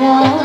려